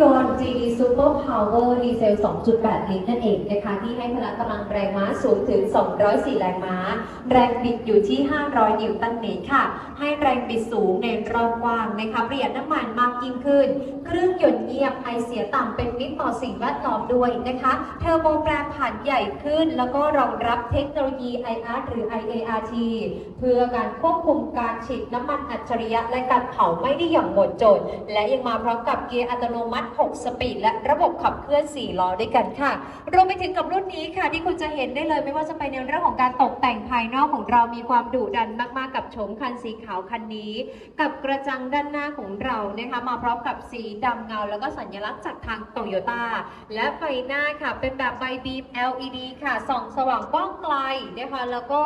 ยนต์ GD Super Power Diesel 2.8 ลิตรนั่นเองนะคะ ที่ให้พละกำลังแรงม้าสูงถึง 204 แรงม้า แรงบิดอยู่ที่ 500 นิวตันเมตรค่ะ ให้แรงบิดสูงในรอบกว้างนะคะประหยัดน้ำมันมากยิ่งขึ้น เครื่องยนต์เงียบไอเสียต่ำเป็นมิตรต่อสิ่งแวดล้อมด้วยนะคะ เทอร์โบแปรผันใหญ่ขึ้น แล้วก็รองรับเทคโนโลยี IR หรือ IART เพื่อการควบคุมการฉีดน้ำมันอัจฉริยะและการเผาไม่ได้อย่างหมดจด และยังมาพร้อมกับเกียร์อัตโนมัติ6 สปีดและระบบขับเคลื่อน 4 ล้อด้วยกันค่ะ รวมไปถึงกับรุ่นนี้ค่ะที่คุณจะเห็นได้เลย ไม่ว่าจะไปในเรื่องของการตกแต่งภายนอกของเรามีความดุดันมาก ๆ กับโฉมคันสีขาวคันนี้ กับกระจังด้านหน้าของเรานะคะมาพร้อมกับสีดำเงา แล้วก็สัญลักษณ์จากทางโตโยต้าและไฟหน้าค่ะ เป็นแบบไฟบีม LED ค่ะส่องสว่างกว้างไกลนะคะแล้วก็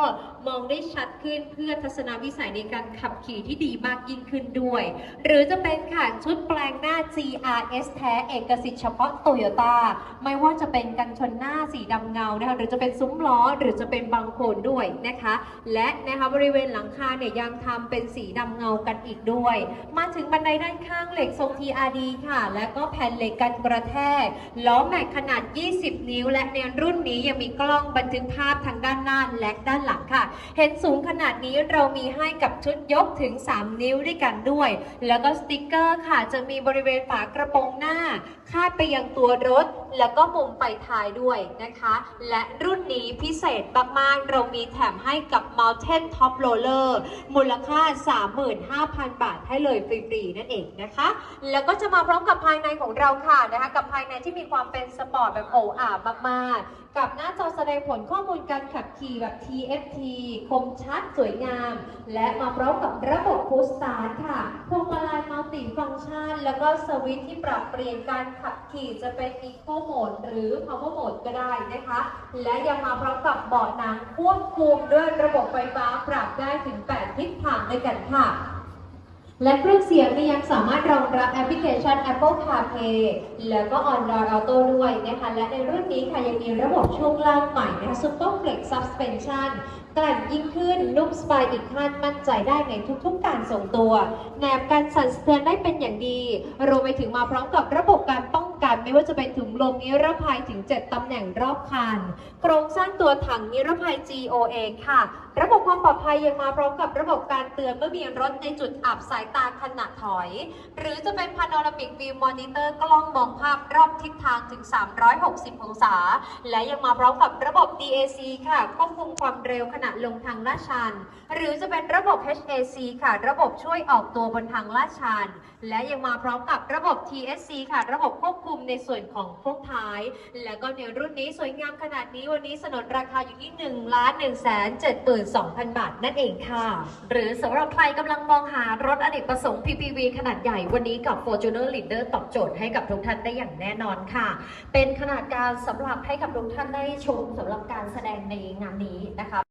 มองได้ชัดขึ้นเพื่อทัศนวิสัยในการขับขี่ที่ดีมากยิ่งขึ้นด้วย หรือจะเป็นค่ะชุดแปลงหน้า GRS แท้เอกสิทธิ์เฉพาะโตโยต้าไม่ว่าจะเป็นกันชนหน้าสีดำเงานะคะหรือจะเป็นซุ้มล้อหรือจะเป็นบังโคนด้วยนะคะ และนะคะบริเวณหลังคาเนี่ยยังทำเป็นสีดำเงากันอีกด้วย มาถึงบันไดด้านข้างเหล็กทรง TRD ค่ะ และก็แผ่นเหล็กกันกระแทกล้อแม็กขนาด 20 นิ้ว และในรุ่นนี้ยังมีกล้องบันทึกภาพทั้งด้านหน้าและด้านหลังค่ะ เห็นสูงขนาดนี้เรามีให้กับชุดยกถึง 3 นิ้วด้วยกันด้วย แล้วก็สติกเกอร์ค่ะจะมีบริเวณฝากระโปรงหน้า คาดไปยังตัวรถ แล้วก็มุมไฟท้ายด้วยนะคะ และรุ่นนี้พิเศษมากๆ เรามีแถมให้กับ Mountain Top Roller มูลค่า 35,000 บาทให้เลยฟรีๆนั่นเองนะคะ แล้วก็จะมาพร้อมกับภายในของเราค่ะนะคะกับภายในที่มีความเป็นสปอร์ตแบบโอ้อามากๆกับหน้าจอแสดงผลข้อมูลการขับขี่แบบ TFT คมชัดสวยงาม และมาพร้อมกับระบบพุชสตาร์ทค่ะพวงมาลัย ติฟังก์ชัน แล้วก็สวิตช์ที่ปรับเปลี่ยนการขับขี่จะเป็น Eco Mode หรือ Power Mode ก็ได้นะคะ และยังมาพร้อมกับเบาะหนังควบคุมด้วยระบบไฟฟ้าปรับได้ถึง 8 ทิศทางด้วยกันค่ะ และเครื่องเสียงก็ยังสามารถรองรับแอปพลิเคชัน Apple CarPlay แล้วก็ Android Auto ด้วยนะคะ และในรุ่นนี้ค่ะยังมีระบบช่วงล่างใหม่นะคะ Super Flex Suspension กลั่นยิ่งขึ้นนุ่มสบายอีกขั้นมั่นใจได้ในทุกๆ การส่งตัว แนบการสั่นสะเทือนได้เป็นอย่างดี รวมไปถึงมาพร้อมกับระบบการป้อง กัน ไม่ว่าจะเป็นถุงลมนิรภัยถึง 7 ตำแหน่งรอบคัน โครงสร้างตัวถังนิรภัย GOA ค่ะ ระบบความปลอดภัยยังมาพร้อมกับระบบการเตือนเมื่อมีรถในจุดอับสายตาขณะถอย หรือจะเป็นพาโนรามิกวิวมอนิเตอร์กล้องมองภาพรอบทิศทางถึง 360 องศา และยังมาพร้อมกับระบบ DAC ค่ะควบคุมความเร็วขณะลงทางลาดชัน หรือจะเป็นระบบ HAC ค่ะ ระบบช่วยออกตัวบนทางลาดชัน และยังมาพร้อมกับระบบ TSC ค่ะ ระบบควบคุมในส่วนของพวกท้าย และก็ในรุ่นนี้สวยงามขนาดนี้วันนี้สนนราคาอยู่ที่1ล้าน1แสน72,000 บาทนั่นเองค่ะ หรือสำหรับใครกำลังมองหารถอเนกประสงค์ PPV ขนาดใหญ่วันนี้กับ Fortuner Leader ตอบโจทย์ให้กับทุกท่านได้อย่างแน่นอนค่ะ เป็นขนาดการสำหรับให้กับทุกท่านได้ชมสำหรับการแสดงในงานนี้นะคะ